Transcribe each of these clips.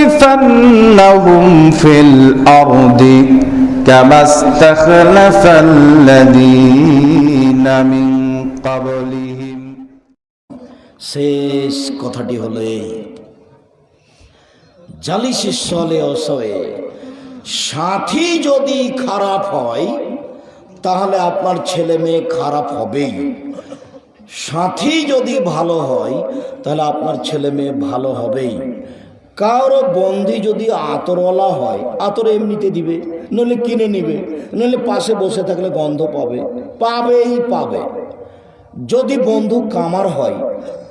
ليستخلفنهم في الأرض كما استخلف الذين من قبلهم শেষ কথাটি হলো এই জালিসি সলে অসয়ে সাথী যদি খারাপ হয় তাহলে আপনার ছেলে মেয়ে খারাপ হবেই সাথী যদি ভালো হয়, তাহলে আপনার ছেলে মেয়ে ভালো হবেই। কারও বন্দি যদি আতরওয়ালা হয়, আতর এমনিতে দিবে, নইলে কিনে নিবে, নইলে পাশে বসে থাকলে গন্ধ পাবে, পাবেই পাবে। যদি বন্ধু কামার হয়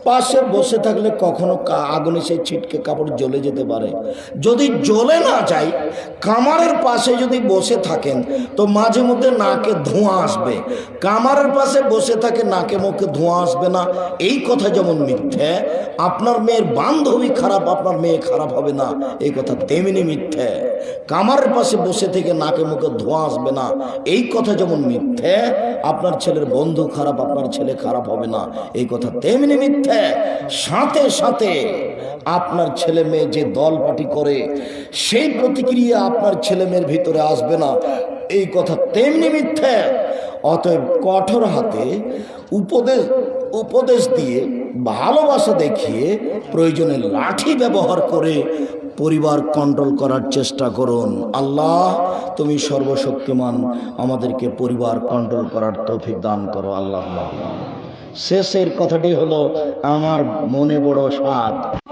পাশে বসে থাকলে কখনো আগুনে সেই ছিটকে কাপড় জ্বলে যেতে পারে। যদি জ্বলে না যায়, কামারের পাশে যদি বসে থাকেন, তো মাঝে মধ্যে নাকে ধোঁয়া আসবে। কামারের পাশে বসে থাকে, নাকে মুখে ধোঁয়া আসবে না। এই কথা যেমন মিথ্যে, আপনার মেয়ের বান্ধবী খারাপ, আপনার মেয়ে খারাপ হবে না। এই কথা তেমনি মিথ্যে। কামারের পাশে বসে থেকে নাকে মুখে ধোঁয়া আসবে না। এই কথা যেমন মিথ্যে, আপনার ছেলের বন্ধু খারাপ, আপনার ছেলে খারাপ হবে না। এই কথা তেমনি মিথ্যে। সাথে সাথে আপনার ছেলে মেয়ে যে দল পাটি করে, সেই প্রতিক্রিয়া আপনার ছেলে মেয়ের ভিতরে আসবে না। এই কথা তেমনি মিথ্যে। অতএব কঠোর হাতে উপদেশ উপদেশ দিয়ে, ভালোবাসা দেখিয়ে, প্রয়োজনে লাঠি ব্যবহার করে পরিবার কন্ট্রোল করার চেষ্টা করুন। আল্লাহ, তুমি সর্বশক্তিমান, আমাদেরকে পরিবার কন্ট্রোল করার তৌফিক দান করো। আল্লাহ শেষের কথাটি হলো আমার মনে বড় স্বাদ।